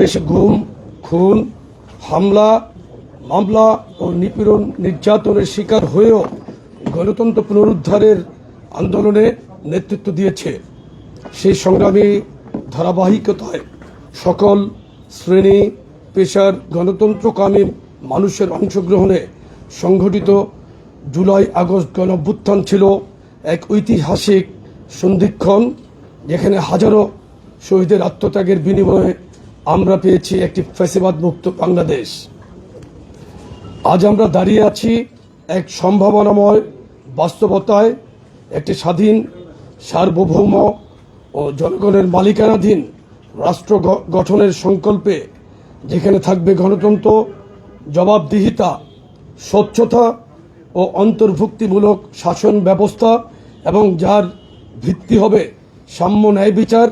বেশি গুম, খুন, হামলা, মামলা ও নিপীড়ন নির্যাতনের শিকার হয়েও গণতন্ত্র পুনরুদ্ধারের আন্দোলনে নেতৃত্ব দিয়েছে। সেই সংগ্রামী ধারাবাহিকতায় সকল শ্রেণি, পেশার গণতন্ত্রকামী মানুষের অংশগ্রহণে সংঘটিত জুলাই আগস্ট গণ অভ্যুত্থান ছিল এক ঐতিহাসিক সন্ধিক্ষণ, যেখানে হাজারো শহীদের আত্মত্যাগের বিনিময়ে আমরা পেয়েছি একটি ফ্যাসিবাদ মুক্ত বাংলাদেশ। আজ আমরা দাঁড়িয়ে আছি এক সম্ভাবনাময় বাস্তবতায়, একটি স্বাধীন, সার্বভৌম ও জনগণের মালিকানাধীন রাষ্ট্র গঠনের সংকল্পে, যেখানে থাকবে গণতন্ত্র, জবাবদিহিতা, স্বচ্ছতা ও অন্তর্ভুক্তিমূলক শাসন ব্যবস্থা এবং যার ভিত্তি হবে সাম্য ন্যায় বিচার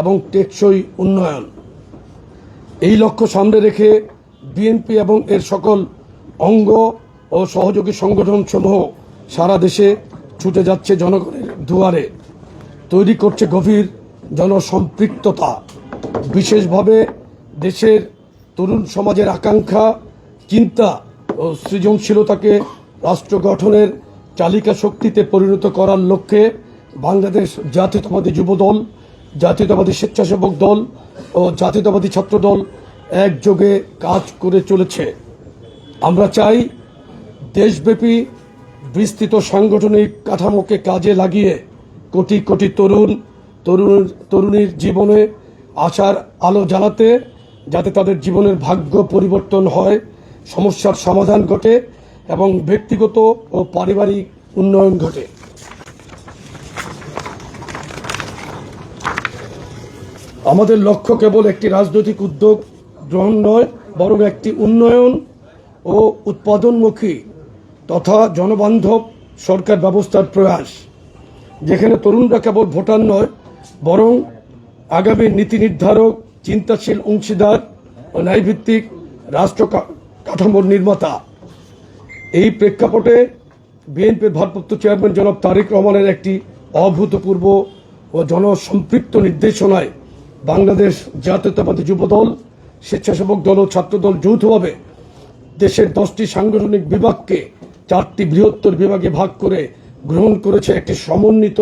এবং টেকসই উন্নয়ন। এই লক্ষ্য সামনে রেখে বিএনপি এবং এর সকল অঙ্গ ও সহযোগী সংগঠন সমূহ সারা দেশে ছুটে যাচ্ছে জনগণের দুয়ারে। তৈরি করছে গভীর জনসম্পৃক্ততা। বিশেষভাবে দেশের তরুণ সমাজের আকাঙ্ক্ষা, চিন্তা ও সৃজনশীলতাকে রাষ্ট্র গঠনের চালিকা শক্তিতে পরিণত করার লক্ষ্যে বাংলাদেশ জাতীয়তাবাদী যুবদল জাতীয়তাবাদী স্বেচ্ছাসেবক দল ও জাতীয়তাবাদী ছাত্রদল একযোগে কাজ করে চলেছে। আমরা চাই দেশব্যাপী বিস্তৃত সাংগঠনিক কাঠামোকে কাজে লাগিয়ে কোটি কোটি তরুণ তরুণ তরুণীর জীবনে আশার আলো জ্বালাতে যাতে তাদের জীবনের ভাগ্য পরিবর্তন হয়, সমস্যার সমাধান ঘটে এবং ব্যক্তিগত ও পারিবারিক উন্নয়ন ঘটে। আমাদের লক্ষ্য কেবল একটি রাজনৈতিক উদ্যোগ গ্রহণ নয়, বরং একটি উন্নয়ন ও উৎপাদনমুখী তথা জনবান্ধব সরকার ব্যবস্থার প্রয়াস, যেখানে তরুণরা কেবল ভোটার নয়, বরং আগামী নীতি নির্ধারক, চিন্তাশীল অংশীদার ও ন্যায়ভিত্তিক রাষ্ট্র কাঠামোর নির্মাতা। এই প্রেক্ষাপটে বিএনপির ভারপ্রাপ্ত চেয়ারম্যান জনাব তারেক রহমানের একটি অভূতপূর্ব ও জনসম্পৃক্ত নির্দেশনায় বাংলাদেশ জাতীয়তাবাদী যুবদল, স্বেচ্ছাসেবক দল ও ছাত্রদল যৌথভাবে দেশের দশটি সাংগঠনিক বিভাগকে চারটি বৃহত্তর বিভাগে ভাগ করে গ্রহণ করেছে একটি সমন্বিত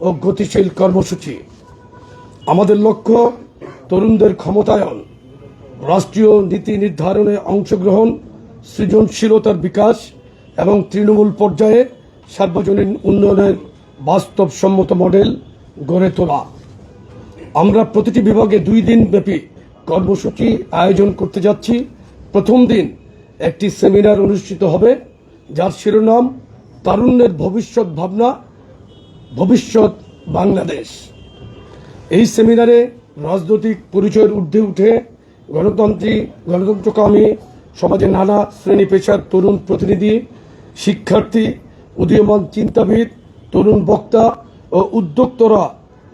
ও গতিশীল কর্মসূচি। আমাদের লক্ষ্য তরুণদের ক্ষমতায়ন, রাষ্ট্রীয় নীতি নির্ধারণে অংশগ্রহণ, সৃজনশীলতার বিকাশ এবং তৃণমূল পর্যায়ে সার্বজনীন উন্নয়নের বাস্তবসম্মত মডেল গড়ে তোলা। আমরা প্রতিটি বিভাগে দুই দিন ব্যাপী কর্মসূচি আয়োজন করতে যাচ্ছি। প্রথম দিন একটি সেমিনার অনুষ্ঠিত হবে, যার শিরোনাম তারুণ্যের ভবিষ্যৎ ভাবনা, ভবিষ্যৎ বাংলাদেশ। এই সেমিনারে রাজনৈতিক পরিচয়ের ঊর্ধ্বে উঠে গণতন্ত্রী গণতন্ত্রকামী, সমাজের নানা শ্রেণি পেশার তরুণ প্রতিনিধি, শিক্ষার্থী, উদীয়মান চিন্তাবিদ, তরুণ বক্তা ও উদ্যোক্তরা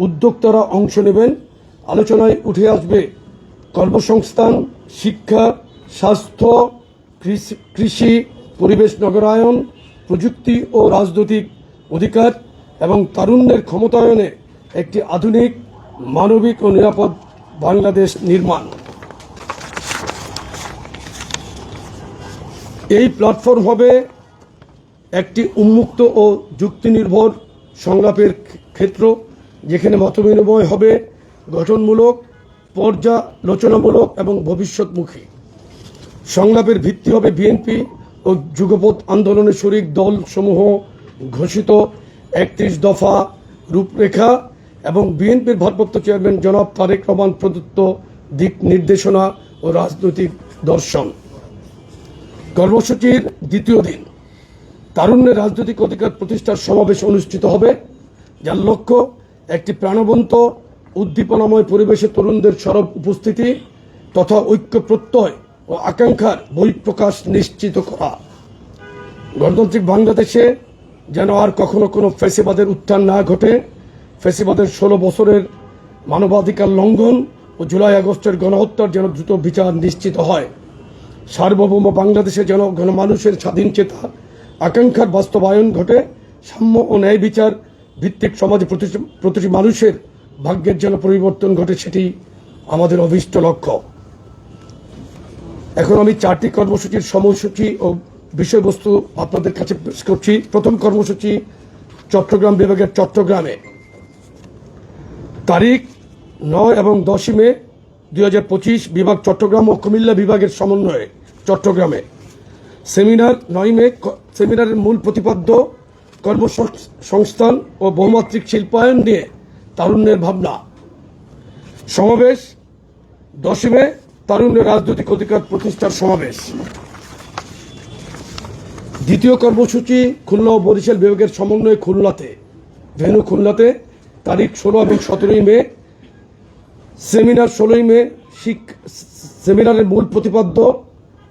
উদ্যোক্তারা অংশ নেবেন। আলোচনায় উঠে আসবে কর্মসংস্থান, শিক্ষা, স্বাস্থ্য, কৃষি- পরিবেশ নগরায়ন, প্রযুক্তি ও রাজনৈতিক অধিকার এবং তারুণ্যের ক্ষমতায়নে একটি আধুনিক, মানবিক ও নিরাপদ বাংলাদেশ নির্মাণ। এই প্ল্যাটফর্ম হবে একটি উন্মুক্ত ও যুক্তিনির্ভর সংলাপের ক্ষেত্র। যেখানে মতবিনিময় হবে গঠনমূলক, পর্যালোচনামূলক এবং ভবিষ্যৎমুখী। সংলাপের ভিত্তি হবে বিএনপি ও যুগপথ আন্দোলনের শরিক দলসমূহ ঘোষিত, একত্রিশ দফা রূপরেখা এবং বিএনপির ভারপ্রাপ্ত চেয়ারম্যান জনাব তারেক রহমান প্রদত্ত দিক নির্দেশনা ও রাজনৈতিক দর্শন। কর্মসূচির দ্বিতীয় দিন। তারুণ্যের রাজনৈতিক অধিকার প্রতিষ্ঠার সমাবেশ অনুষ্ঠিত হবে, যার লক্ষ্য একটি প্রাণবন্ত, উদ্দীপনাময় পরিবেশে তরুণদের সরব উপস্থিতি তথা ঐক্য প্রত্যয় ও আকাঙ্ক্ষার বহিঃপ্রকাশ নিশ্চিত করা। গণতান্ত্রিক বাংলাদেশে যেন আর কখনো কোনো ফেসিবাদের উত্থান না ঘটে ফেসিবাদের ষোলো বছরের মানবাধিকার লঙ্ঘন ও জুলাই আগস্টের গণহত্যার যেন দ্রুত বিচার নিশ্চিত হয়। সার্বভৌম বাংলাদেশে যেন গণমানুষের স্বাধীন চেতা, আকাঙ্ক্ষার বাস্তবায়ন ঘটে, সাম্য ও ন্যায় বিচার ভিত্তিক সমাজে প্রতিটি- মানুষের ভাগ্যের যেন পরিবর্তন ঘটে সেটি আমাদের অভীষ্ট লক্ষ্য। এখন আমি চারটি কর্মসূচির সময়সূচি ও বিষয়বস্তু আপনাদের কাছে পেশ করছি। প্রথম কর্মসূচি চট্টগ্রাম বিভাগের চট্টগ্রামে। তারিখ নয় এবং দশই মে দুই হাজার পঁচিশ বিভাগ চট্টগ্রাম ও কুমিল্লা বিভাগের সমন্বয়ে চট্টগ্রামে। সেমিনার নয় মে সেমিনারের মূল প্রতিপাদ্য কর্মসংস্থান ও বহুমাত্রিক শিল্পায়ন নিয়ে তারুণ্যের ভাবনা। সমাবেশ দশই মে তারুণ্যের রাজনৈতিক অধিকার প্রতিষ্ঠার সমাবেশ। দ্বিতীয় কর্মসূচি খুলনা ও বরিশাল বিভাগের সমন্বয়ে খুলনাতে। ভেনু খুলনাতে তারিখ ষোলো এবং সতেরোই মে, সেমিনার ষোলোই মে সেমিনারের মূল প্রতিপাদ্য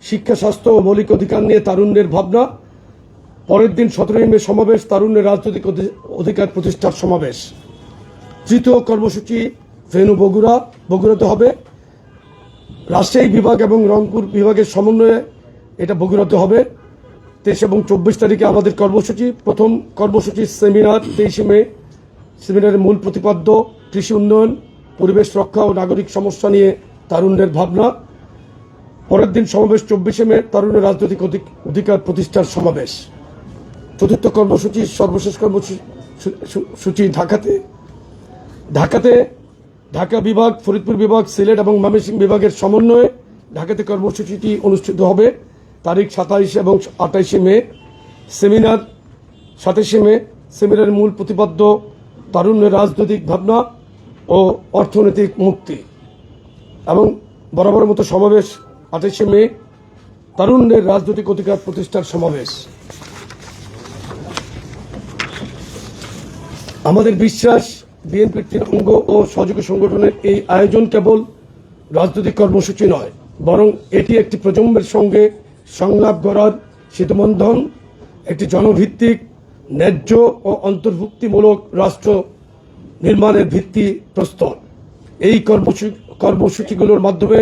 শিক্ষা, স্বাস্থ্য ও মৌলিক অধিকার নিয়ে তারুণ্যের ভাবনা। পরের দিন সতেরোই মে সমাবেশ তারুণ্যের রাজনৈতিক অধি- অধিকার প্রতিষ্ঠার সমাবেশ। তৃতীয় কর্মসূচি ভেনু বগুড়া, বগুড়াতে হবে। রাজশাহী বিভাগ এবং রংপুর বিভাগের সমন্বয়ে এটা বগুড়াতে হবে। তেইশ এবং চব্বিশ তারিখে আমাদের কর্মসূচি। প্রথম কর্মসূচি সেমিনার তেইশে মে। সেমিনারের মূল প্রতিপাদ্য, কৃষি উন্নয়ন, পরিবেশ রক্ষা ও নাগরিক সমস্যা নিয়ে তারুণ্যের ভাবনা। পরের দিন সমাবেশ চব্বিশে মে, তারুণ্যের রাজনৈতিক অধিক- অধিকার প্রতিষ্ঠার সমাবেশ। চতুর্থ কর্মসূচি সর্বশেষ কর্মসূচি ঢাকাতে ঢাকাতে ঢাকা বিভাগ, ফরিদপুর বিভাগ, সিলেট এবং ময়মনসিংহ বিভাগের সমন্বয়ে ঢাকাতে কর্মসূচিটি অনুষ্ঠিত হবে তারিখ সাতাইশ এবং আঠাইশে মে। সেমিনার সাতাইশে মে। সেমিনারের মূল প্রতিপাদ্য তারুণ্যের রাজনৈতিক ভাবনা ও অর্থনৈতিক মুক্তি এবং বরাবর মতো সমাবেশ আঠাইশে মে, তারুণ্যের রাজনৈতিক অধিকার প্রতিষ্ঠার সমাবেশ। আমাদের বিশ্বাস, বিএনপির তিন অঙ্গ ও সহযোগী সংগঠনের এই আয়োজন কেবল রাজনৈতিক কর্মসূচি নয়, বরং এটি একটি প্রজন্মের সঙ্গে সংলাপ গড়ার সেতুবন্ধন একটি জনভিত্তিক, ন্যায্য ও অন্তর্ভুক্তিমূলক রাষ্ট্র নির্মাণের ভিত্তি প্রস্তর। এই কর্মসূচি কর্মসূচিগুলোর মাধ্যমে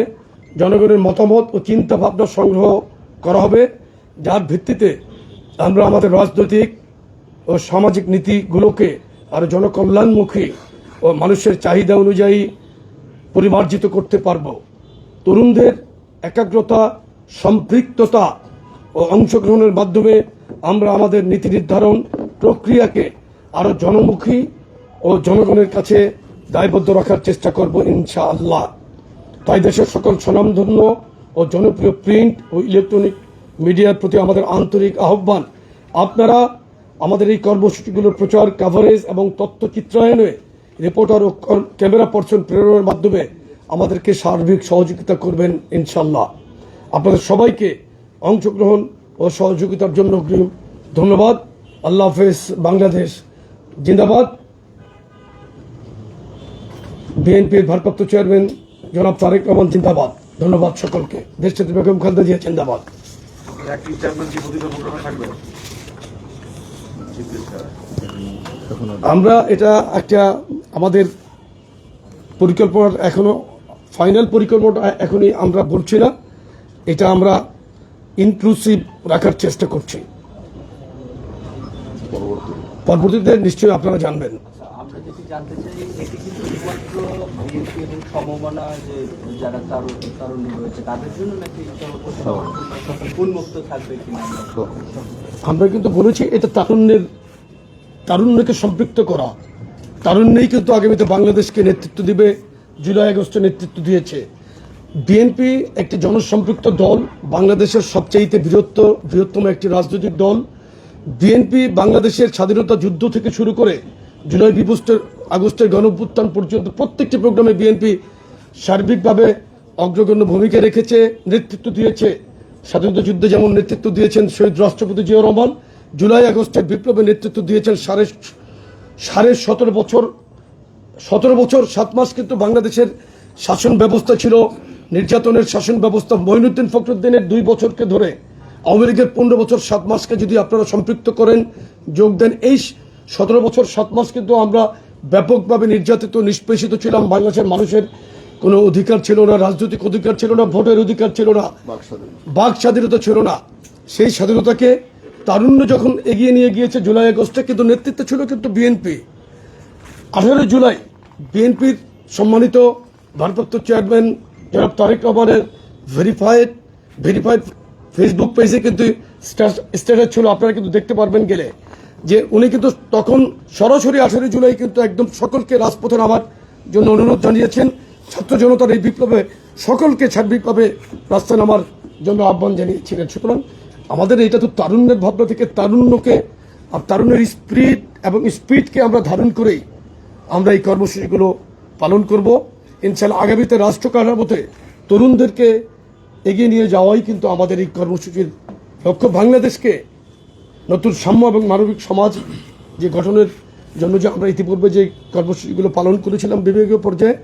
জনগণের মতামত ও চিন্তা ভাবনা সংগ্রহ করা হবে, যার ভিত্তিতে আমরা আমাদের রাজনৈতিক ও সামাজিক নীতিগুলোকে আরও জনকল্যাণমুখী ও মানুষের চাহিদা অনুযায়ী পরিমার্জিত করতে পারব। তরুণদের একাগ্রতা, সম্পৃক্ততা ও অংশগ্রহণের মাধ্যমে আমরা আমাদের নীতি নির্ধারণ প্রক্রিয়াকে আরও জনমুখী ও জনগণের কাছে দায়বদ্ধ রাখার চেষ্টা করব ইনশাআল্লাহ। তাই দেশের সকল স্বনামধন্য ও জনপ্রিয় প্রিন্ট ও ইলেকট্রনিক মিডিয়ার প্রতি আমাদের আন্তরিক আহ্বান। আপনারা আমাদের এই কর্মসূচিগুলোর প্রচার কাভারেজ এবং তথ্য চিত্রায়নে রিপোর্টার ও ক্যামেরা পার্সন প্রেরণের মাধ্যমে আমাদেরকে সার্বিক সহযোগিতা করবেন ইনশাল্লাহ আপনাদের সবাইকে অংশগ্রহণ ও সহযোগিতার জন্য ধন্যবাদ। আল্লাহ হাফেজ, বাংলাদেশ জিন্দাবাদ। বিএনপির ভারপ্রাপ্ত চেয়ারম্যান জনাব তারেক রহমান জিন্দাবাদ। ধন্যবাদ সকলকে। দেশনেত্রী বেগম খালেদা জিয়া জিন্দাবাদ একটি চেয়ারম্যান কি প্রতিটা প্রোগ্রামে থাকবে আমরা এটা একটা আমাদের পরিকল্পনার এখনও ফাইনাল পরিকল্পনাটা এখনই আমরা বলছি না। এটা আমরা ইনক্লুসিভ রাখার চেষ্টা করছি। পরবর্তীতে নিশ্চয়ই আপনারা জানবেন। জানতে চাই, এটি কিন্তু শুধুমাত্র বিএনপি এবং যে যারা রয়েছে, তাদের জন্য নাকি উন্মুক্ত থাকবে কিনা? আমরা কিন্তু বলেছি, এটা তারুণ্যের, তারুণ্যকে সম্পৃক্ত করা। তারুণ্যই কিন্তু আগামীতে বাংলাদেশকে নেতৃত্ব দিবে, জুলাই আগস্টে নেতৃত্ব দিয়েছে। বিএনপি একটি জনসম্পৃক্ত দল, বাংলাদেশের সবচাইতে বৃহত্ত, বৃহত্তম একটি রাজনৈতিক দল। বিএনপি বাংলাদেশের স্বাধীনতা যুদ্ধ থেকে শুরু করে জুলাই বিভুষ্টের আগস্টের গণভ্যুত্থান পর্যন্ত প্রত্যেকটি প্রোগ্রামে বিএনপি সার্বিকভাবে অগ্রগণ্য ভূমিকা রেখেছে, নেতৃত্ব দিয়েছে। স্বাধীনতা যুদ্ধে যেমন নেতৃত্ব দিয়েছেন শহীদ রাষ্ট্রপতি জিয়া রহমান, জুলাই আগস্টের বিপ্লবে নেতৃত্ব দিয়েছেন সাড়ে সাড়ে সতেরো বছর সতেরো বছর, সাত মাস কিন্তু বাংলাদেশের শাসন ব্যবস্থা ছিল। নির্যাতনের শাসন ব্যবস্থা মঈনুদ্দিন ফখরুদ্দিনের দুই বছরকে ধরে। আওয়ামী লীগের পনেরো বছর, সাত মাসকে যদি আপনারা সম্পৃক্ত করেন, যোগ দেন। এই সতেরো বছর, সাত মাস কিন্তু আমরা ব্যাপকভাবে নির্যাতিত নিষ্পেষিত ছিলাম। বাংলাদেশের মানুষের কোনো অধিকার ছিল না রাজনৈতিক অধিকার ছিল না ভোটের অধিকার ছিল না বাক স্বাধীনতা। ছিল না। সেই স্বাধীনতাকে তারুণ্য যখন এগিয়ে নিয়ে গিয়েছে জুলাই আগস্টে কিন্তু নেতৃত্ব ছিল কিন্তু বিএনপি আঠারোই জুলাই বিএনপির সম্মানিত ভারপ্রাপ্ত চেয়ারম্যান জনাব তারেক রহমানের ভেরিফাইড ভেরিফাইড ফেসবুক পেজে কিন্তু স্ট্যাটাস ছিল। আপনারা কিন্তু দেখতে পারবেন গেলে। যে উনি কিন্তু তখন সরাসরি আঠারো জুলাই কিন্তু একদম সকলকে রাজপথে নামার জন্য অনুরোধ জানিয়েছেন। ছাত্র জনতার এই বিপ্লবে সকলকে সার্বিকভাবে রাস্তায় নামার জন্য আহ্বান জানিয়েছিলেন। সুতরাং আমাদের এটা তো তারুণ্যের ভাবনা থেকে তারুণ্যকে আর তারুণ্যের স্পিরিট এবং স্পিডকে আমরা ধারণ করেই আমরা এই কর্মসূচিগুলো পালন করব। ইনশাল্লাহ আগামীতে রাষ্ট্র কাঠামোতে তরুণদেরকে এগিয়ে নিয়ে যাওয়াই কিন্তু আমাদের এই কর্মসূচির লক্ষ্য। বাংলাদেশকে নতুন সাম্য এবং মানবিক সমাজ যে গঠনের জন্য যে আমরা ইতিপূর্বে যে কর্মসূচিগুলো পালন করেছিলাম বিভাগীয় পর্যায়ে,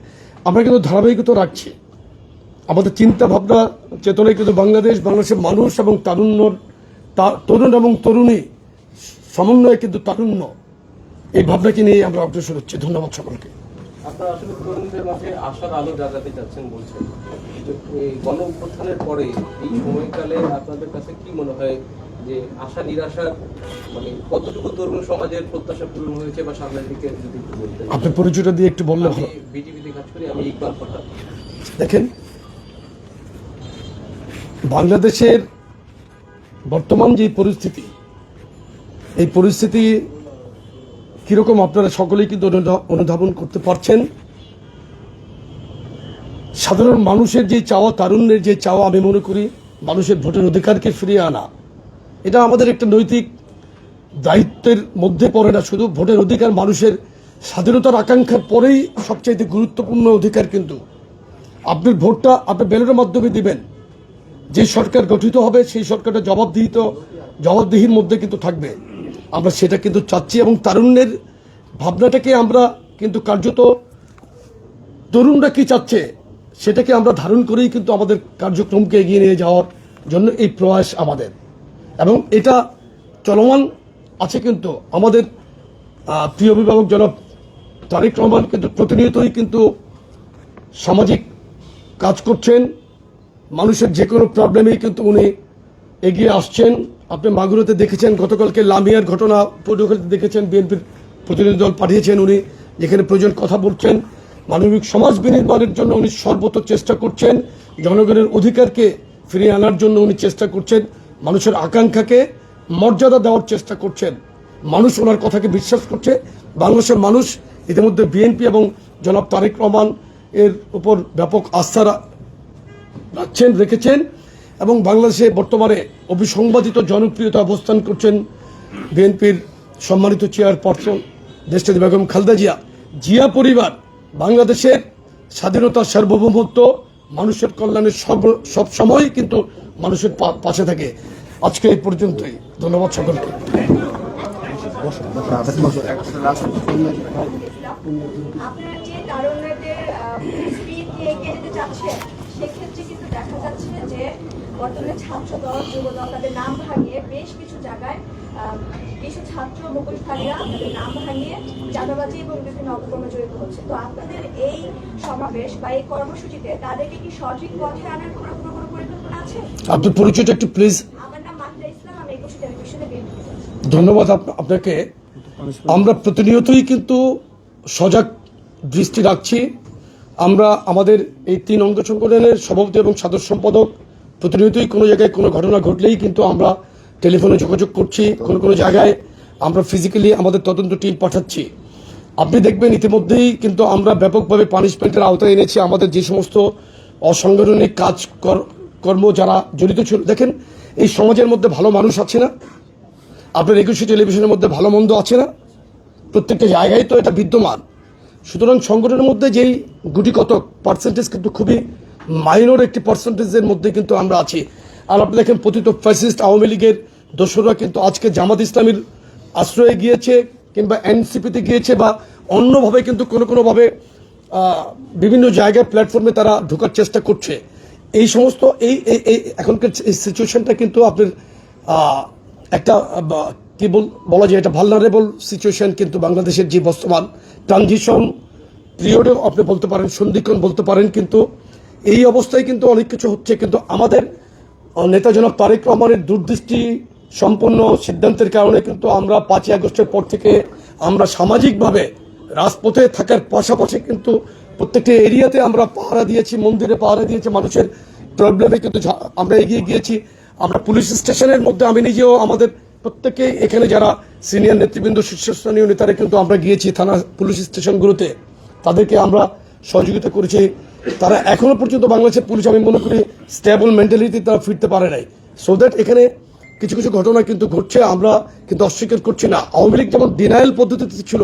আমরা কিন্তু ধারাবাহিকতা রাখছি। আমাদের চিন্তা ভাবনা চেতনায় কিন্তু বাংলাদেশ, বাংলাদেশের মানুষ এবং তারুণ্যর তরুণ এবং তরুণী সমন্বয়ে কিন্তু তারুণ্য। এই ভাবনাকে নিয়ে আমরা অগ্রসর হচ্ছি। ধন্যবাদ সকলকে। আপনারা আসলে আলো জাগাতে চাচ্ছেন বলছেন। গণ পরে এই সময়কালে আপনাদের কাছে কি মনে হয়? যে আশা নিরাশার মানে কতটুকু তরুণ সমাজের প্রত্যাশা পূরণ হয়েছে বা সামনের দিকে যদি একটু আপনি পরিচয়টা দিয়ে একটু বললে ভালো। বিটিভিতে কাজ করি আমি ইকবাল ফরহাদ দেখেন বাংলাদেশের বর্তমান যে পরিস্থিতি এই পরিস্থিতি কীরকম আপনারা সকলেই কিন্তু অনুধাবন করতে পারছেন। সাধারণ মানুষের যে চাওয়া তারুণ্যের যে চাওয়া আমি মনে করি মানুষের ভোটের অধিকারকে ফিরিয়ে আনা। এটা আমাদের একটা নৈতিক দায়িত্বের মধ্যে পড়ে না, শুধু ভোটের অধিকার মানুষের স্বাধীনতার আকাঙ্ক্ষার পরেই সবচাইতে গুরুত্বপূর্ণ অধিকার কিন্তু। আপনি ভোটটা আপনি ব্যালটের মাধ্যমে দিবেন। যে সরকার গঠিত হবে, সেই সরকারটা জবাবদিহিত, জবাবদিহির মধ্যে কিন্তু থাকবে। আমরা সেটা কিন্তু চাচ্ছি এবং তারুণ্যের ভাবনাটাকে আমরা কিন্তু কার্যত তরুণরা কি চাচ্ছে, সেটাকে আমরা ধারণ করেই কিন্তু আমাদের কার্যক্রমকে এগিয়ে নিয়ে যাওয়ার জন্য এই প্রয়াস আমাদের। এবং এটা চলমান আছে কিন্তু আমাদের প্রিয় অভিভাবক জনাব তারেক রহমান কিন্তু প্রতিনিয়তই কিন্তু সামাজিক কাজ করছেন। মানুষের যে কোনো প্রবলেমেই কিন্তু উনি এগিয়ে আসছেন। আপনি মাগুরাতে দেখেছেন, গতকালকে লামিয়ার ঘটনা পটুয়াখালীতে দেখেছেন, বিএনপির প্রতিনিধি দল পাঠিয়েছেন উনি, যেখানে প্রয়োজন কথা বলছেন। মানবিক সমাজ বিনির্মাণের জন্য উনি সর্বত চেষ্টা করছেন। জনগণের অধিকারকে ফিরিয়ে আনার জন্য উনি চেষ্টা করছেন। মানুষের আকাঙ্ক্ষাকে মর্যাদা দেওয়ার চেষ্টা করছেন। মানুষ ওনার কথাকে বিশ্বাস করছে। বাংলাদেশের মানুষ ইতিমধ্যে বিএনপি এবং জনাব তারেক রহমান এর উপর ব্যাপক আস্থা রাখছেন, রেখেছেন এবং বাংলাদেশে বর্তমানে অভিসংবাদিত জনপ্রিয়তা অবস্থান করছেন বিএনপির সম্মানিত চেয়ারপারসন দেশটি বেগম খালদা জিয়া। জিয়া পরিবার বাংলাদেশের স্বাধীনতার সার্বভৌমত্ব মানুষের কল্যাণের সব সব সময় কিন্তু মানুষের পাশে থাকে। আজকে এই পর্যন্তই। ধন্যবাদ সকলকে। সেক্ষেত্রে কিন্তু দেখা যাচ্ছে যে বর্তমানে ছাত্র দল যুব দল তাদের নাম ভাঙিয়ে বেশ কিছু জায়গায় কিছু ছাত্র তাদের নাম ভাঙিয়ে চাঁদাবাজি এবং বিভিন্ন অপকর্মে জড়িত হচ্ছে। তো আপনাদের এই সমাবেশ বা এই কর্মসূচিতে তাদেরকে কি সঠিক পথে আনার কোনো কোনো কোনো পরিকল্পনা আছে? আপনার পরিচয়টা একটু প্লিজ আমার নাম মাহিদা ইসলাম আমি একুশে টেলিভিশনে বিএনপি ধন্যবাদ আপ- আপনাকে। আমরা প্রতিনিয়তই কিন্তু সজাগ দৃষ্টি রাখছি। আমরা আমাদের এই তিন অঙ্গ সংগঠনের সভাপতি এবং সাধারণ সম্পাদক প্রতিনিয়তই কোনো জায়গায় কোনো ঘটনা ঘটলেই কিন্তু আমরা টেলিফোনে যোগাযোগ করছি, কোনো কোনো জায়গায় আমরা ফিজিক্যালি আমাদের তদন্ত টিম পাঠাচ্ছি। আপনি দেখবেন ইতিমধ্যেই কিন্তু আমরা ব্যাপকভাবে পানিশমেন্টের আওতায় এনেছি আমাদের যে সমস্ত অসাংগঠনিক কাজ কর- কর্ম যারা জড়িত ছিল। দেখেন, এই সমাজের মধ্যে ভালো মানুষ আছে না? আপনার একুশে টেলিভিশনের মধ্যে ভালো মন্দ আছে না? প্রত্যেকটা জায়গায় তো এটা বিদ্যমান। সুতরাং সংগঠনের মধ্যে যেই গুটি কত পার্সেন্টেজ কিন্তু খুবই মাইনর একটি পার্সেন্টেজের মধ্যে কিন্তু আমরা আছি। আর আপনি দেখেন পতিত ফ্যাসিস্ট আওয়ামী লীগের দোসররা কিন্তু আজকে জামাত ইসলামীর আশ্রয়ে গিয়েছে কিংবা এনসিপিতে গিয়েছে বা অন্যভাবে কিন্তু কোনো কোনোভাবে বিভিন্ন জায়গায় প্ল্যাটফর্মে তারা ঢোকার চেষ্টা করছে। এই সমস্ত এই এখনকার এই সিচুয়েশনটা কিন্তু আপনার একটা কি বল বলা যায় এটা ভালনারেবল সিচুয়েশন কিন্তু বাংলাদেশের যে বর্তমান ট্রানজিশন পিরিয়ডেও আপনি বলতে পারেন সন্ধিক্ষণ বলতে পারেন কিন্তু এই অবস্থায় কিন্তু অনেক কিছু হচ্ছে। কিন্তু আমাদের আহ, নেতা জনাব তারেক রহমানের দূরদৃষ্টি সম্পন্ন সিদ্ধান্তের কারণে কিন্তু আমরা পাঁচই আগস্টের পর থেকে আমরা সামাজিকভাবে রাজপথে থাকার পাশাপাশি কিন্তু প্রত্যেকটা এরিয়াতে আমরা পাহারা দিয়েছি মন্দিরে পাহারা দিয়েছি মানুষের প্রবলেমে কিন্তু আমরা এগিয়ে গিয়েছি। আমরা পুলিশ স্টেশনের মধ্যে আমি নিজেও আমাদের প্রত্যেকে এখানে যারা সিনিয়র নেতৃবৃন্দ, শীর্ষস্থানীয় নেতারা কিন্তু আমরা গিয়েছি থানা পুলিশ স্টেশনগুলোতে। তাদেরকে আমরা সহযোগিতা করেছি। তারা এখনও পর্যন্ত বাংলাদেশের পুলিশ, আমি মনে করি স্টেবল মেন্টালিটি তারা ফিরতে পারে নাই। সো দ্যাট এখানে কিছু কিছু ঘটনা কিন্তু ঘটছে, আমরা কিন্তু অস্বীকার করছি না। আওয়ামী লীগ যেমন ডিনায়াল পদ্ধতিতে ছিল,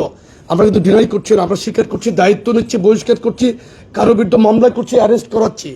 আমরা কিন্তু ডিনাই করছি না, আমরা স্বীকার করছি, দায়িত্ব নিচ্ছি, বহিষ্কার করছি, কারও বিরুদ্ধে মামলা করছি অ্যারেস্ট করাচ্ছি।